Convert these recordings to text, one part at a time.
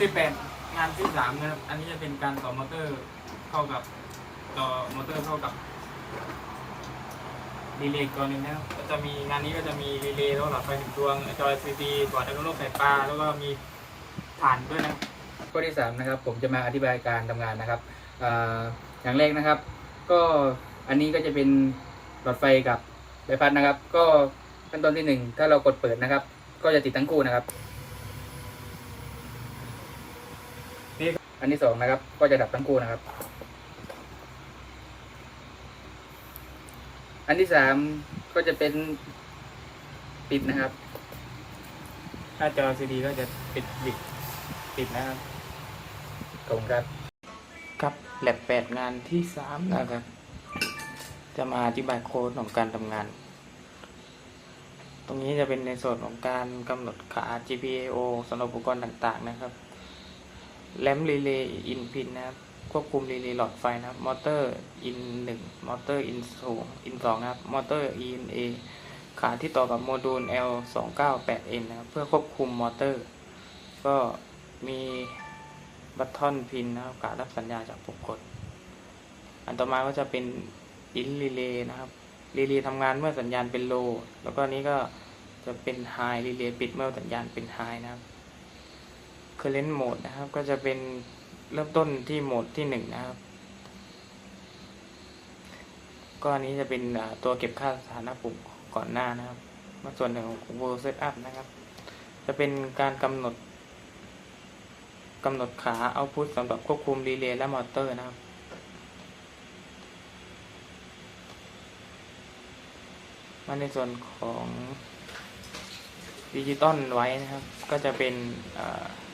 ที่แปดงานที่สามนะครับ อันนี้จะเป็นการต่อมอเตอร์เข้ากับต่อมอเตอร์เข้ากับรีเลย์ตัวหนึ่งนะครับก็จะมีงานนี้ก็จะมีรีเลย์แล้วหลอดไฟหนึ่งดวงจอยซีดีบอร์ดแล้วก็โลกสายปลาแล้วก็มีผ่านด้วยนะข้อที่สามนะครับผมจะมาอธิบายการทำงานนะครับออย่างแรกนะครับ ก็อันนี้ก็จะเป็นหลอดไฟกับใบพัดนะครับ ก็ขั้นตอนที่หนึ่งถ้าเรากดเปิดนะครับ ก็จะติดทั้งคู่นะครับนี่ อันที่สองนะครับ ก็จะดับทั้งคู่นะครับ อันที่สามก็จะเป็นปิดนะครับ ถ้าจอซีดีก็จะปิดบิดปิดนะครับขอบคุณครับ ครับแลบแปดงานที่สามนะครับ จะมาอธิบายโค้ดของการทำงาน ตรงนี้จะเป็นในส่วนของการกำหนดขา GPIO สำหรับอุปกรณ์ต่างๆนะครับ แลมรีเลย์อินพินนะครับ ควบคุมรีเลย์หลอดไฟนะครับ มอเตอร์อินหนึ่งมอเตอร์อินสองอินสองนะครับ มอเตอร์ ENA ขาที่ต่อกับโมดูล L 2 9 8 N นะครับ เพื่อควบคุมมอเตอร์ ก็มีบัตทอนพินนะครับการรับสัญญาณจากปุ่มกด อันต่อมาก็จะเป็นอินรีเลย์นะครับรีเลย์ทำงานเมื่อสัญญาณเป็นโล แล้วก็นี้ก็จะเป็นไฮรีเลย์ปิดเมื่อสัญญาณเป็นไฮนะครับ current mode นะครับ ก็จะเป็นเริ่มต้นที่โหมดที่หนึ่งนะครับ ก็อันนี้จะเป็นตัวเก็บค่าสถานะปุ่มก่อนหน้านะครับ มาส่วนหนึ่งของ world setup นะครับ จะเป็นการกำหนดกำหนดขาเอาพุทสำหรับควบคุมรีเลย์และมอเตอร์นะครับมาในส่วนของ ดิจิตอลไว้นะครับ ก็จะเป็น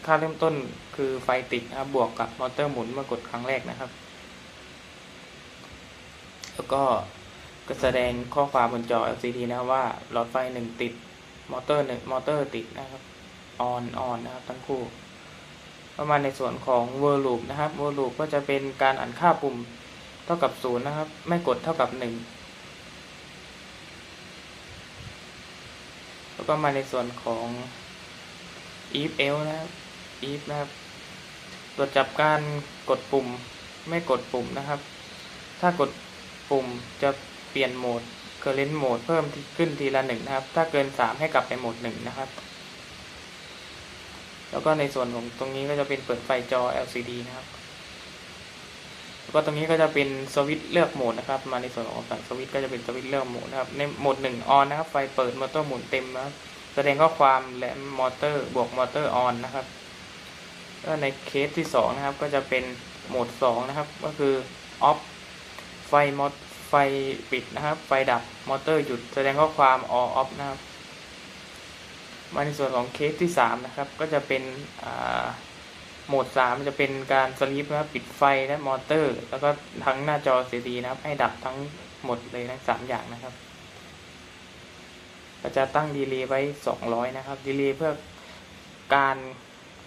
ค่าเริ่มต้นคือไฟติดนะครับบวกกับมอเตอร์หมุนเมื่อกดครั้งแรกนะครับ แล้วก็ก็แสดงข้อความบนจอ LCD นะว่าหลอดไฟหนึ่งติดมอเตอร์หนึ่งมอเตอร์ติดนะครับออนออนนะครับทั้งคู่ ประมาณในส่วนของเวอร์ลูปนะครับ v o l ลูปก็จะเป็นการอ่านค่าปุ่มเท่ากับ0นะครับ ไม่กดเท่ากับ 1 แล้วก็มาในส่วนของ if else นะครับ if นะครับ ตรวจจับการกดปุ่มไม่กดปุ่มนะครับ ถ้ากดปุ่มจะเปลี่ยนโหมด current mode เพิ่มขึ้นทีละหนึ่งนะครับ ถ้าเกินสามให้กลับไปโหมดหนึ่งนะครับ แล้วก็ในส่วนของตรงนี้ก็จะเป็นเปิดไฟจอ LCD นะครับ ก็ตรงนี้ก็จะเป็นสวิตช์เลือกโหมดนะครับ มาในส่วนของฝั่งสวิตช์ก็จะเป็นสวิตช์เลือกโหมดนะครับ ในโหมดหนึ่งออนนะครับ ไฟเปิดมอเตอร์หมุนเต็มนะครับแสดงข้อความและมอเตอร์บวกมอเตอร์ออนนะครับก็ในเคสที่สองนะครับ ก็จะเป็นโหมดสองนะครับ ก็คือออฟไฟมอไฟปิดนะครับ ไฟดับมอเตอร์หยุดแสดงข้อความออฟนะครับ มาในส่วนของเคสที่สามนะครับ ก็จะเป็นอ่า โหมดสามจะเป็นการสลีปนะครับปิดไฟและมอเตอร์ แล้วก็ทั้งหน้าจอ CD นะครับ ให้ดับทั้งหมดเลยทั้งสามอย่างนะครับเราจะตั้งดีเลย์ไว้ 200 นะครับ ดีเลย์เพื่อการ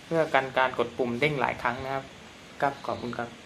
เพื่อกันการกดปุ่มเด้งหลายครั้งนะครับครับขอบคุณครับ